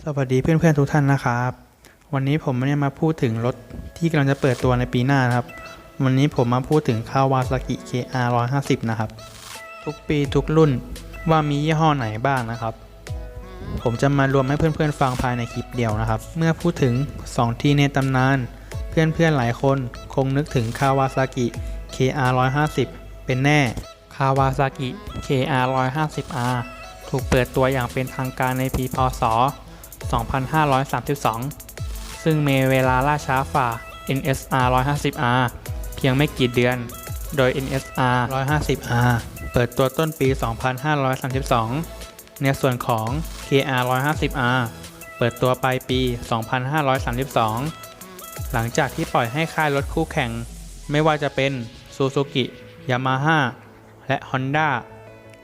สวัสดีเพื่อนๆทุกท่านนะครับ วันนี้ผมไม่ได้มาพูดถึงรถที่กำลังจะเปิดตัวในปีหน้านะครับ วันนี้ผมมาพูดถึง Kawasaki KR 150นะครับ ทุกปีทุกรุ่นว่ามียี่ห้อไหนบ้างนะครับ ผมจะมารวมให้เพื่อนๆฟังภายในคลิปเดียวนะครับ เมื่อพูดถึง 2 ที่ในตำนาน เพื่อนๆหลายคนคงนึกถึง Kawasaki KR 150เป็นแน่ Kawasaki KR 150R ถูกเปิดตัวอย่างเป็นทางการในปีพศ 2532 ซึ่งมีเวลาล่าช้าฝ่า NSR 150R เพียงไม่กี่เดือน โดย NSR 150R เปิดตัวต้นปี 2532 ในส่วนของ KR 150R เปิดตัวปลายปี 2532 หลังจากที่ปล่อยให้ค่ายรถคู่แข่ง ไม่ว่าจะเป็น Suzuki Yamaha และ Honda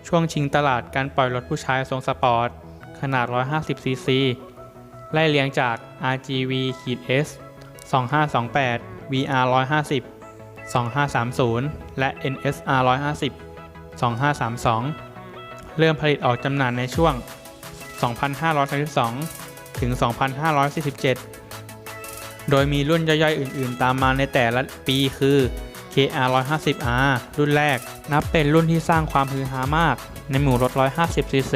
ช่วงชิงตลาดการปล่อยรถผู้ชายทรงสปอร์ต ขนาด 150cc ไล่เลียงจาก RGV-S 2528 VR 150 2530 และ NSR 150 2532 เริ่มผลิตออกจำหน่ายในช่วง 2532 ถึง 2547 โดยมีรุ่นย่อยๆ อื่นๆ ตามมาในแต่ละปีคือ KR 150R รุ่นแรก นับเป็นรุ่นที่สร้างความฮือฮามาก ในหมู่รถ 150cc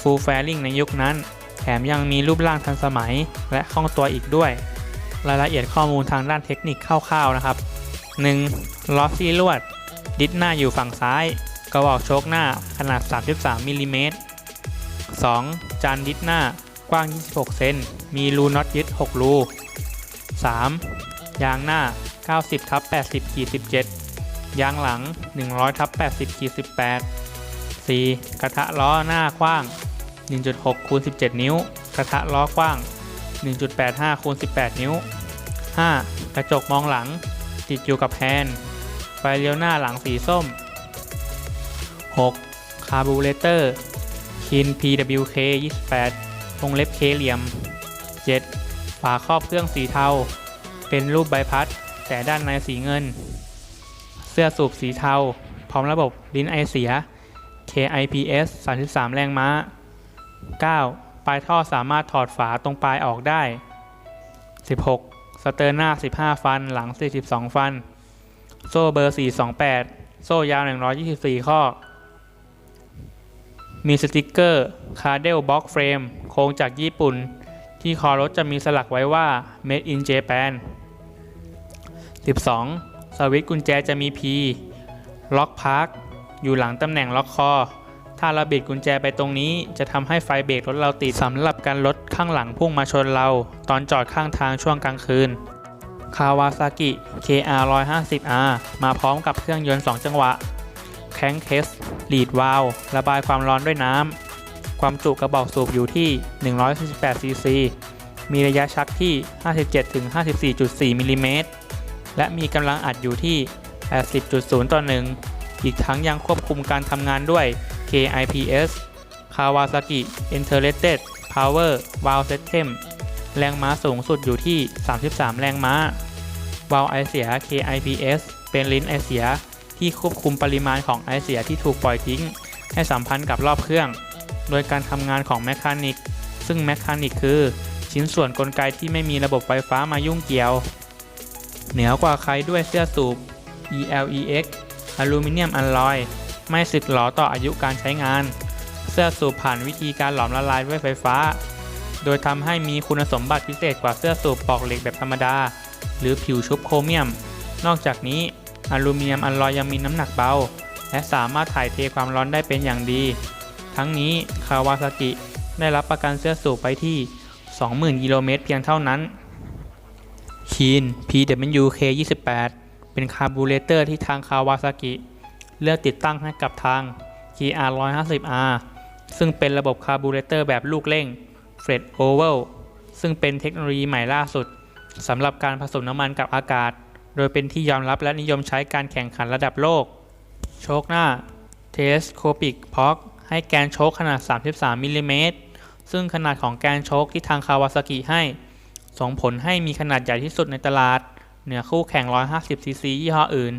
Full Fairing ในยุคนั้น แถมยังมีรูปร่างทันสมัย และคล่องตัวอีกด้วย รายละเอียดข้อมูลทางด้านเทคนิคคร่าวๆนะครับ 1. ล้อซี่ลวด ดิสหน้าอยู่ฝั่งซ้าย กระบอกโชคหน้าขนาด 33มิลลิเมตร 2. จานดิสหน้ากว้าง 26 เซน มีรูน็อตยึด 6 รู 3. ยางหน้า 90ทับ80ขีด17 ยางหลัง 100ทับ80ขีด18 4. กระทะล้อหน้ากว้าง 1.6คูณ17 นิ้ว กระทะล้อกว้าง 1.85คูณ18 นิ้ว 5. กระจกมองหลัง ติดอยู่กับแฮนด์ไฟเลี้ยวหน้าหลังสีส้ม 6. คาร์บูเรเตอร์คิน PWK 28วงเล็บเคเหลี่ยม 7. ฝาครอบเครื่องสีเทา เป็นรูปใบพัด แต่ด้านในสีเงิน เสื้อสูบสีเทา พร้อมระบบลิ้นไอเสีย KIPS 33 แรงม้า 9. ปลายท่อสามารถถอดฝาตรงปลายออกได้ 16. สเตอร์หน้า 15 ฟัน หลัง 42 ฟัน โซ่เบอร์ 428 โซ่ยาว 124 ข้อ มีสติกเกอร์ c a r d e l Box Frame โครงจากญี่ปุ่น ที่คอรถจะมีสลักไว้ว่า Made in Japan 12. สวิตช์กุญแจจะมี P ล็อกพาร์คอยู่หลังตำแหน่งล็อกคอ ถ้าเราบิดกุญแจไปตรงนี้ จะทำให้ไฟเบรกรถเราติดสำหรับการรถข้างหลังพุ่งมาชนเรา ตอนจอดข้างทางช่วงกลางคืน Kawasaki KR 150R มาพร้อมกับเครื่องยนต์ 2 จังหวะ แคงเคสลีดวาลระบายความร้อนด้วยน้ำ ความจุกระบอกสูบอยู่ที่ 148 ซีซี มีระยะชักที่ 57-54.4 มิลลิเมตร และมีกำลังอัดอยู่ที่ 80.0 ต่อ 1 อีกทั้งยังควบคุมการทำงานด้วย KIPS Kawasaki Integrated Power Valve System แรงม้าสูงสุดอยู่ที่ 33 แรงม้าวาล์วไอเสีย KIPS เป็นลิ้นไอเสียที่ควบคุมปริมาณของไอเสียที่ถูกปล่อยทิ้ง ให้สัมพันธ์กับรอบเครื่อง โดยการทำงานของแมคานิก ซึ่งแมคานิกคือ ชิ้นส่วนกลไกที่ไม่มีระบบไฟฟ้ามายุ่งเกี่ยว เหนือกว่าใครด้วยเสื้อสูบ ELEX อลูมิเนียมอลลอย ไม่สึกหรอต่ออายุการใช้งาน เสื้อสูบผ่านวิธีการหลอมละลายด้วยไฟฟ้า โดยทำให้มีคุณสมบัติพิเศษกว่าเสื้อสูบปอกเหล็กแบบธรรมดา หรือผิวชุบโครเมียม นอกจากนี้อลูมิเนียมอัลลอยยังมีน้ำหนักเบา และสามารถถ่ายเทความร้อนได้เป็นอย่างดี ทั้งนี้คาวาซากิได้รับประกันเสื้อสูบไปที่ 20,000 กิโลเมตรเพียงเท่านั้นคีน PWK 28เป็นคาร์บูเรเตอร์ที่ทางคาวาซากิ เลือกติดตั้งให้กับทาง KR 150R ซึ่งเป็นระบบคาร์บูเรเตอร์แบบลูกเร่ง f r e d Oval ซึ่งเป็นเทคโนโลยีใหม่ล่าสุดสำหรับการผสมน้ำมันกับอากาศ โดยเป็นที่ยอมรับและนิยมใช้การแข่งขันระดับโลก โชคหน้า Telescopic p o c ให้แกนโชคขนาด 33มิลลิเมตรซึ่งขนาดของแกนโชคที่ทางคาวาซากิให้ ส่งผลให้มีขนาดใหญ่ที่สุดในตลาด เหนือคู่แข่ง 150ซีซียี่ห้ออื่น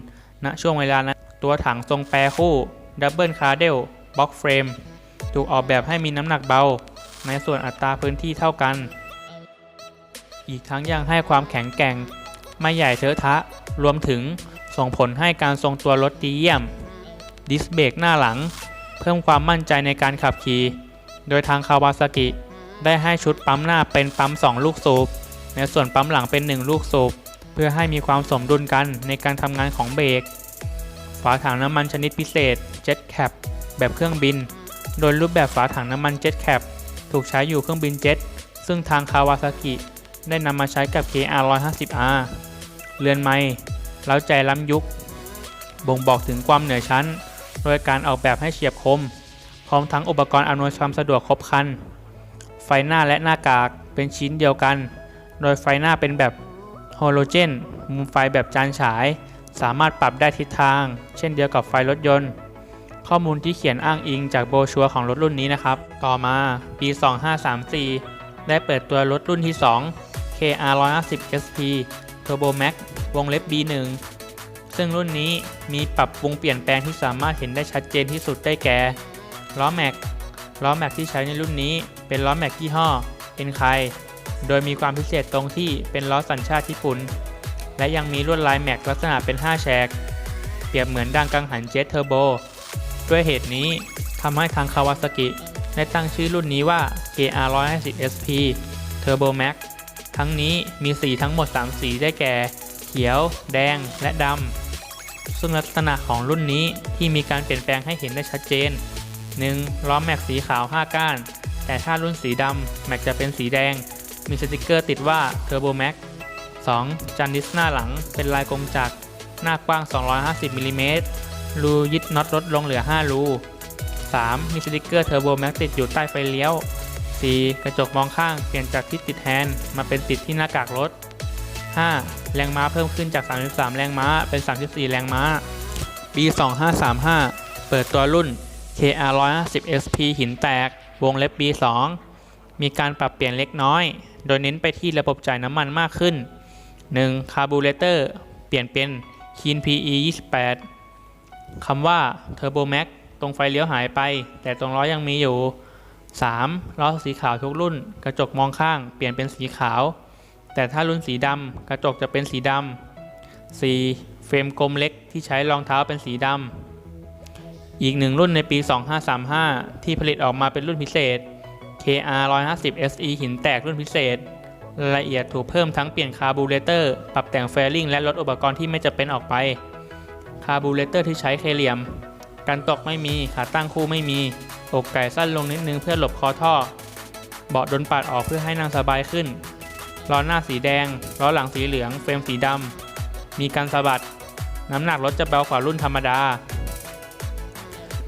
ณช่วงเวลานั้น ตัวถังทรงแปรคู่ Double c a r d e l Box Frame ถูกออกแบบให้มีน้ำหนักเบา ในส่วนอัตราพื้นที่เท่ากัน อีกทั้งยังให้ความแข็งแกร่ง ไม่ใหญ่เทอะทะ รวมถึงส่งผลให้การทรงตัวรถดีเยี่ยม ดิสเบรกหน้าหลัง เพิ่มความมั่นใจในการขับขี่ โดยทางคาวาซากิได้ให้ชุดปั๊มหน้าเป็นปั๊ม 2 ลูกสูบ ในส่วนปั๊มหลังเป็น 1 ลูกสูบ เพื่อให้มีความสมดุลกันในการทำงานของเบรก ฝาถังน้ำมันชนิดพิเศษ Jet Cap แบบเครื่องบิน โดยรูปแบบฝาถังน้ำมัน Jet Cap ถูกใช้อยู่เครื่องบินเจ็ต ซึ่งทางคาวาซากิได้นำมาใช้กับ KR 150R เรือนไม้เล้าใจล้ำยุค บ่งบอกถึงความเหนือชั้น โดยการออกแบบให้เฉียบคม พร้อมทั้งอุปกรณ์อำนวยความสะดวกครบครัน ไฟหน้าและหน้ากากเป็นชิ้นเดียวกัน โดยไฟหน้าเป็นแบบโฮโลเจน มุมไฟแบบจานฉาย สามารถปรับได้ทิศทาง เช่นเดียวกับไฟรถยนต์ ข้อมูลที่เขียนอ้างอิงจากโบชัวของรถรุ่นนี้นะครับ ต่อมาปี 2534 ได้เปิดตัวรถรุ่นที่ 2 KR 150 SP Turbo Max วงเล็บ B1 ซึ่งรุ่นนี้มีปรับปรุงเปลี่ยนแปลงที่สามารถเห็นได้ชัดเจนที่สุดได้แก่ล้อแม็กล้อแม็กที่ใช้ในรุ่นนี้เป็นล้อแม็กยี่ห้อเอ็นไคโดยมีความพิเศษตรงที่เป็นล้อสัญชาติญี่ปุ่น และยังมีลวดลายแม็กลักษณะเป็น 5 แฉก เปรียบเหมือนดังกังหันเจ็ตเทอร์โบ ด้วยเหตุนี้ทำให้ทางคาวาซากิได้ตั้งชื่อรุ่นนี้ว่า KR 150 SP Turbo Max ทั้งนี้มีสีทั้งหมด 3 สีได้แก่ เขียว แดง และดำ ซึ่งลักษณะของรุ่นนี้ที่มีการเปลี่ยนแปลงให้เห็นได้ชัดเจน 1. ล้อแม็กสีขาว 5 ก้าน แต่ถ้ารุ่นสีดำแม็กจะเป็นสีแดง มีสติกเกอร์ติดว่า Turbo Max 2. จันดิสหน้าหลังเป็นลายกลมจักร หน้ากว้าง 250มิลลิเมตรรูยึดน็อตลดลงเหลือ 5 รู 3. มีสติกเกอร์ Turbo Max ติดอยู่ใต้ไฟเลี้ยว 4. กระจกมองข้างเปลี่ยนจากที่ติดแฮนด์มาเป็นติดที่หน้ากากรถ 5. แรงม้าเพิ่มขึ้นจาก 33 แรงม้าเป็น 34 แรงม้า ปี 2535 เปิดตัวรุ่น KR 150 SP หินแตก วงเล็บ B2 มีการปรับเปลี่ยนเล็กน้อย โดยเน้นไปที่ระบบจ่ายน้ำมันมากขึ้น 1. คาร์บูเรเตอร์เปลี่ยนเป็น Keen PE 28คำว่า Turbo Max ตรงไฟเลี้ยวหายไป แต่ตรงล้อยังมีอยู่ 3. ล้อสีขาวทุกรุ่น กระจกมองข้าง เปลี่ยนเป็นสีขาว แต่ถ้ารุ่นสีดำกระจกจะเป็นสีดำ 4. เฟรมกลมเล็กที่ใช้รองเท้าเป็นสีดำ อีกหนึ่งรุ่นในปี 2535 ที่ผลิตออกมาเป็นรุ่นพิเศษ KR 150 SE หินแตกรุ่นพิเศษ รายละเอียดถูกเพิ่มทั้งเปลี่ยนคาร์บูเรเตอร์ปรับแต่งแฟริงและลดอุปกรณ์ที่ไม่จะเป็นออกไป คาร์บูเรเตอร์ที่ใช้เคเหลี่ยม กันตกไม่มีขาตั้งคู่ไม่มี อกไก่สั้นลงนิดนึงเพื่อหลบคอท่อ เบาะโดนปัดออกเพื่อให้นั่งสบายขึ้น ล้อหน้าสีแดง ล้อหลังสีเหลือง เฟรมสีดำ มีการสะบัด น้ำหนักรถจะเบากว่ารุ่นธรรมดา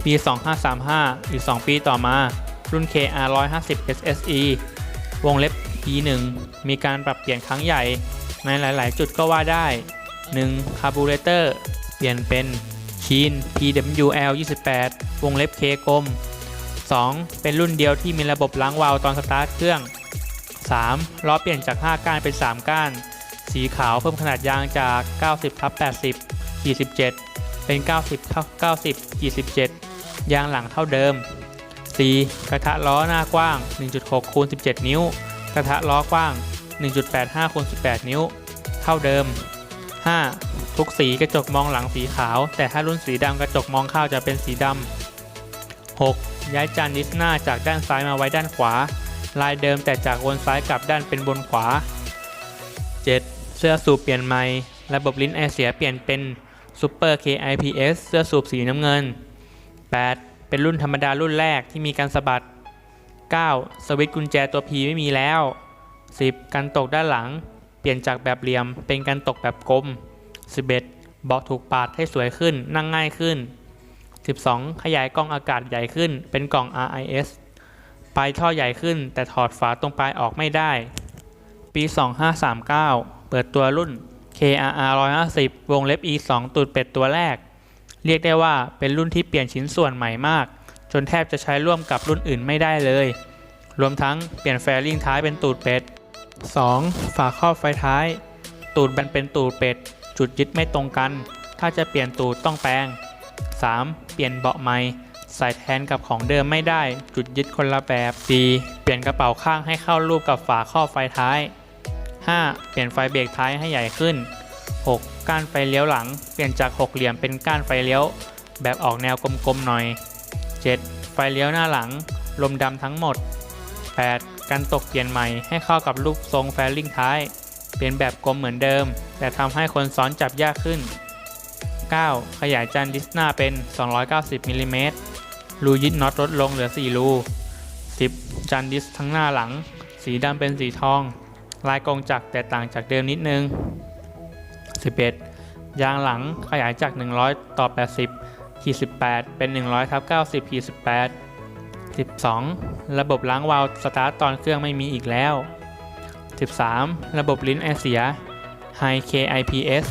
ปี 2535 อีก 2 ปีต่อมา รุ่น KR 150 SSE วงเล็บ P1 มีการปรับเปลี่ยนครั้งใหญ่ ในหลาย ๆ จุดก็ว่าได้ 1. คาร์บูเรเตอร์ เปลี่ยนเป็น Keen PWL 28 วงเล็บ K กลม 2. เป็นรุ่นเดียวที่มีระบบล้างวาล์วตอนสตาร์ทเครื่อง 3. ล้อเปลี่ยนจาก 5 ก้านเป็น 3 ก้าน สีขาวเพิ่มขนาดยางจาก 90ทับ80 47เป็น 90ทับ90 47ยางหลังเท่าเดิม 4. กระทะล้อหน้ากว้าง 1.6คูณ17 นิ้ว กระทะล้อกว้าง 1.85คูณ18 นิ้ว เท่าเดิม 5. ทุกสีกระจกมองหลังสีขาว แต่ถ้ารุ่นสีดำกระจกมองข้าวจะเป็นสีดำ 6. ย้ายจานดิสหน้าจากด้านซ้ายมาไว้ด้านขวา ลายเดิมแต่จากบนซ้ายกลับด้านเป็นบนขวา 7. เสื้อสูบเปลี่ยนใหม่ระบบลิ้นไอเสียเปลี่ยนเป็น Super KIPS เสื้อสูบสีน้ำเงิน 8. เป็นรุ่นธรรมดารุ่นแรกที่มีการสะบัด 9. สวิตช์กุญแจตัว P ไม่มีแล้ว 10. กันตกด้านหลัง เปลี่ยนจากแบบเหลี่ยมเป็นกันตกแบบกลม 11. เบาะถูกปาดให้สวยขึ้นนั่งง่ายขึ้น 12. ขยายกล้องอากาศใหญ่ขึ้น เป็นกล่อง RIS ปลายท่อใหญ่ขึ้น แต่ถอดฝาตรงปลายออกไม่ได้ ปี 2539 เปิดตัวรุ่น KRR 150 วงเล็บ E 2ตูดเป็ดตัวแรก เรียกได้ว่าเป็นรุ่นที่เปลี่ยนชิ้นส่วนใหม่มาก จนแทบจะใช้ร่วมกับรุ่นอื่นไม่ได้เลย รวมทั้งเปลี่ยนแฟริงท้ายเป็นตูดเป็ด 2. ฝาครอบไฟท้าย ตูดแบนเป็นตูดเป็ด จุดยึดไม่ตรงกัน ถ้าจะเปลี่ยนตูดต้องแปลง 3. เปลี่ยนเบาะใหม่ใส่แทนกับของเดิมไม่ได้ จุดยึดคนละแบบ 4. เปลี่ยนลี่ยนกระเป๋าข้างให้เข้ารูปกับฝาครอบไฟท้าย 5. เปลี่ยนไฟเบรกท้ายให้ใหญ่ขึ้น 6. ก้านไฟเลี้ยวหลัง เปลี่ยนจากหกเหลี่ยมเป็นก้านไฟเลี้ยว แบบออกแนวกลมๆหน่อย 7. ไฟเลี้ยวหน้าหลัง ลมดำทั้งหมด 8. การตกเปลี่ยนใหม่ให้เข้ากับรูปทรงแฟลิงท้าย เปลี่ยนแบบกลมเหมือนเดิม แต่ทำให้คนซ้อนจับยากขึ้น 9. ขยายจานดิสหน้าเป็น 290มิลลิเมตรรูยึดน็อตลดลงเหลือ 4 รู 10. จานดิสทั้งหน้าหลัง สีดำเป็นสีทอง ลายกงจักรแตกต่างจากเดิมนิดนึง 11. ยางหลังขยายจาก 100 ต่อ 80 ขีด18 เป็น 100ทับ90ขีด18 12. ระบบล้างวาล์วสตาร์ตตอนเครื่องไม่มีอีกแล้ว 13. ระบบลิ้นแอเสีย High KIPS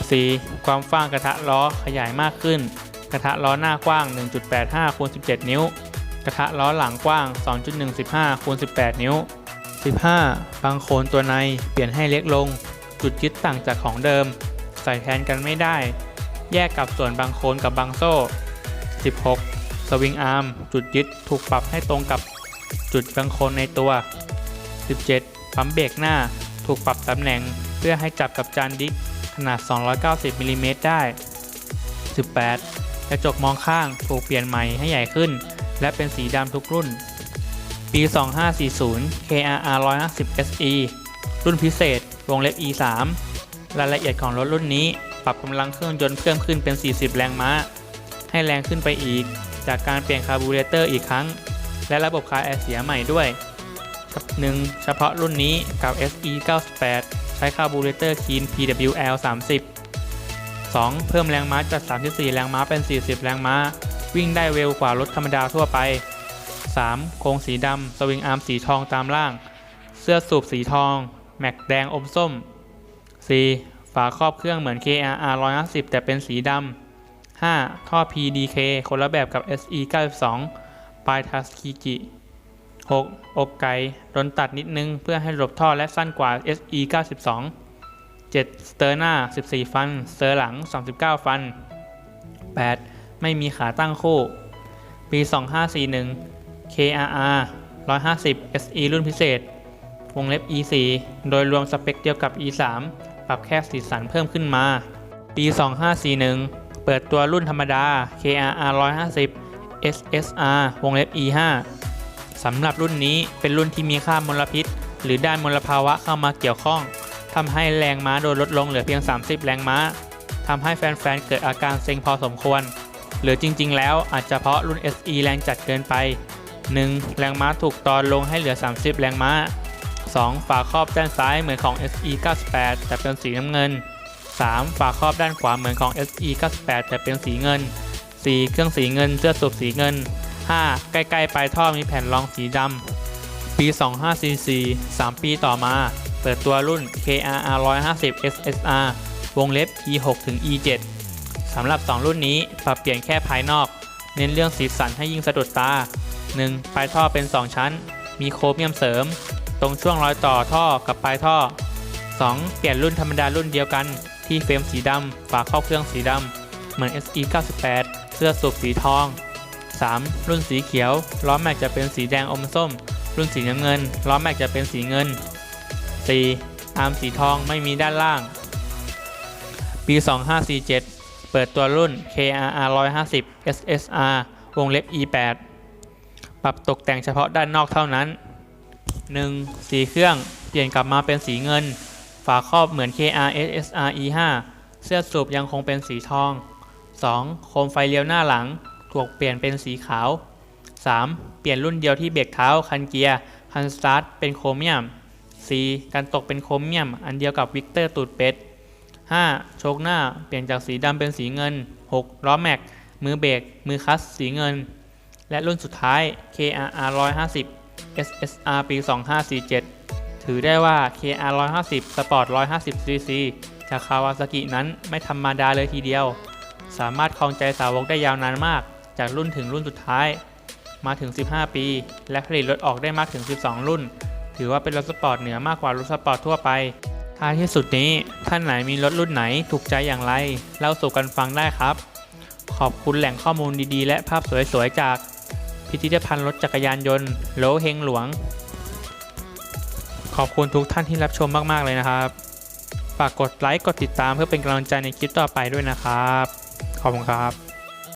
14. ความฟ้างกระทะล้อขยายมากขึ้น กระทะล้อหน้ากว้าง 1.85คูณ17 นิ้ว กระทะล้อหลังกว้าง 2.115คูณ18 นิ้ว 15. บางโคนตัวในเปลี่ยนให้เล็กลง จุดยึดต่างจากของเดิม ใส่แทนกันไม่ได้ แยกกับส่วนบางโคนกับบางโซ่ 16. สวิงอาร์มจุดยึดถูกปรับให้ตรงกับจุดบางโคนในตัว 17. ปั๊มเบรกหน้าถูกปรับตำแหน่งเพื่อให้จับกับจานดิสขนาด 290มิลลิเมตรได้ 18. กระจกมองข้างถูกเปลี่ยนใหม่ให้ใหญ่ขึ้น และเป็นสีดำทุกรุ่น ปี 2540 KRR 150 SE รุ่นพิเศษวงเล็บ E 3 รายละเอียดของรถรุ่นนี้ ปรับกำลังเครื่องยนต์เพิ่มขึ้นเป็น 40 แรงม้า ให้แรงขึ้นไปอีก จากการเปลี่ยนคาร์บูเรเตอร์อีกครั้ง และระบบคาร์แอร์เสียใหม่ด้วยหนึ่งเฉพาะรุ่นนี้กับ SE 98ใช้คาร์บูเรเตอร์คีน PWL 30 2. เพิ่มแรงม้าจาก 34 แรงม้าเป็น 40 แรงม้า วิ่งได้เร็วกว่ารถธรรมดาทั่วไป 3. โครงสีดำสวิงอาร์มสีทองตามล่าง เสื้อสูบสีทอง แม็กแดงอมส้ม 4. ฝาครอบเครื่องเหมือน KRR 150 แต่เป็นสีดำ 5. ท่อ PDK คนละแบบกับ SE 92 ปลายทัสคิจิ 6. อกไก่โดนตัดนิดนึงเพื่อให้หลบท่อและสั้นกว่า SE 92 7. สเตอร์หน้า 14 ฟัน สเตอร์หลัง 39 ฟัน 8. ไม่มีขาตั้งคู่ ปี 2541 KRR 150 SE รุ่นพิเศษ วงเล็บ E4 โดยรวมสเปคเดียวกับ E3 ปรับแค่สีสันเพิ่มขึ้นมา ปี 2541 เปิดตัวรุ่นธรรมดา KRR 150 SSR วงเล็บ E5 สำหรับรุ่นนี้เป็นรุ่นที่มีค่ามลพิษ หรือด้านมลภาวะเข้ามาเกี่ยวข้องทำให้แรงม้าโดนลดลงเหลือเพียง 30 แรงม้าทำให้แฟนๆ เกิดอาการเซ็งพอสมควร หรือจริงๆ แล้วอาจจะเพราะรุ่น SE แรงจัดเกินไป 1. แรงม้าถูกตอนลงให้เหลือ 30 แรงม้า 2. ฝาครอบด้านซ้ายเหมือนของ SE 98แต่เป็นสีน้ำเงิน 3. ฝาครอบด้านขวาเหมือนของ SE 98แต่เป็นสีเงิน 4. เครื่องสีเงินเสื้อสูบสีเงิน 5. ใกล้ๆปลายท่อมีแผ่นรองสีดำ ปี 2544 3 ปีต่อมา เปิดตัวรุ่น KRR 150 SSR วงเล็บ E6 ถึง E7 สำหรับ 2 รุ่นนี้ปรับเปลี่ยนแค่ภายนอก เน้นเรื่องสีสันให้ยิ่งสะดุดตา 1. ปลายท่อเป็น 2 ชั้น มีโครเมียมเสริม ตรงช่วงรอยต่อท่อกับปลายท่อ 2. เปลี่ยนรุ่นธรรมดารุ่นเดียวกันที่เฟรมสีดำฝาครอบเครื่องสีดำเหมือน SE 98เสื้อสูบสีทอง 3. รุ่นสีเขียว ล้อแม็กจะเป็นสีแดงอมส้ม รุ่นสีน้ำเงิน ล้อแม็กจะเป็นสีเงิน 4. อาร์มสีทองไม่มีด้านล่าง ปี 2547 เปิดตัวรุ่น KRR 150 SSR วงเล็บ E8 ปรับตกแต่งเฉพาะด้านนอกเท่านั้น 1. สีเครื่อง เปลี่ยนกลับมาเป็นสีเงิน ฝาครอบเหมือน KR SSR E5 เสื้อสูบยังคงเป็นสีทอง 2. โคมไฟเลี้ยวหน้าหลัง ถูกเปลี่ยนเป็นสีขาว 3. เปลี่ยนรุ่นเดียวที่เบรกเท้า คันเกียร์ คันสตาร์ทเป็นโครเมียม 4. การตกเป็นโครเมียม อันเดียวกับวิกเตอร์ตูดเป็ด 5. โชคหน้า เปลี่ยนจากสีดำเป็นสีเงิน 6. ล้อแม็ก มือเบรก มือคัสสีเงิน และรุ่นสุดท้าย KRR 150 SSR ปี 2547 ถือได้ว่า KR 150 Sport 150cc จากคาวาซากินั้นไม่ธรรมดาเลยทีเดียว สามารถครองใจสาวกได้ยาวนานมาก จากรุ่นถึงรุ่นสุดท้าย มาถึง 15 ปี และผลิตรถออกได้มากถึง 12 รุ่น ถือว่าเป็นรถสปอร์ตเหนือมากกว่ารถสปอร์ตทั่วไป ท้ายที่สุดนี้ ท่านไหนมีรถรุ่นไหนถูกใจอย่างไร เล่าสู่กันฟังได้ครับ ขอบคุณแหล่งข้อมูลดีๆ และภาพสวยๆจาก พิพิธภัณฑ์รถจักรยานยนต์โลเฮงหลวง ขอบคุณทุกท่านที่รับชมมาก ๆ เลยนะครับ ฝากกดไลค์ กดติดตามเพื่อเป็นกำลังใจในคลิปต่อไปด้วยนะครับ ขอบคุณครับ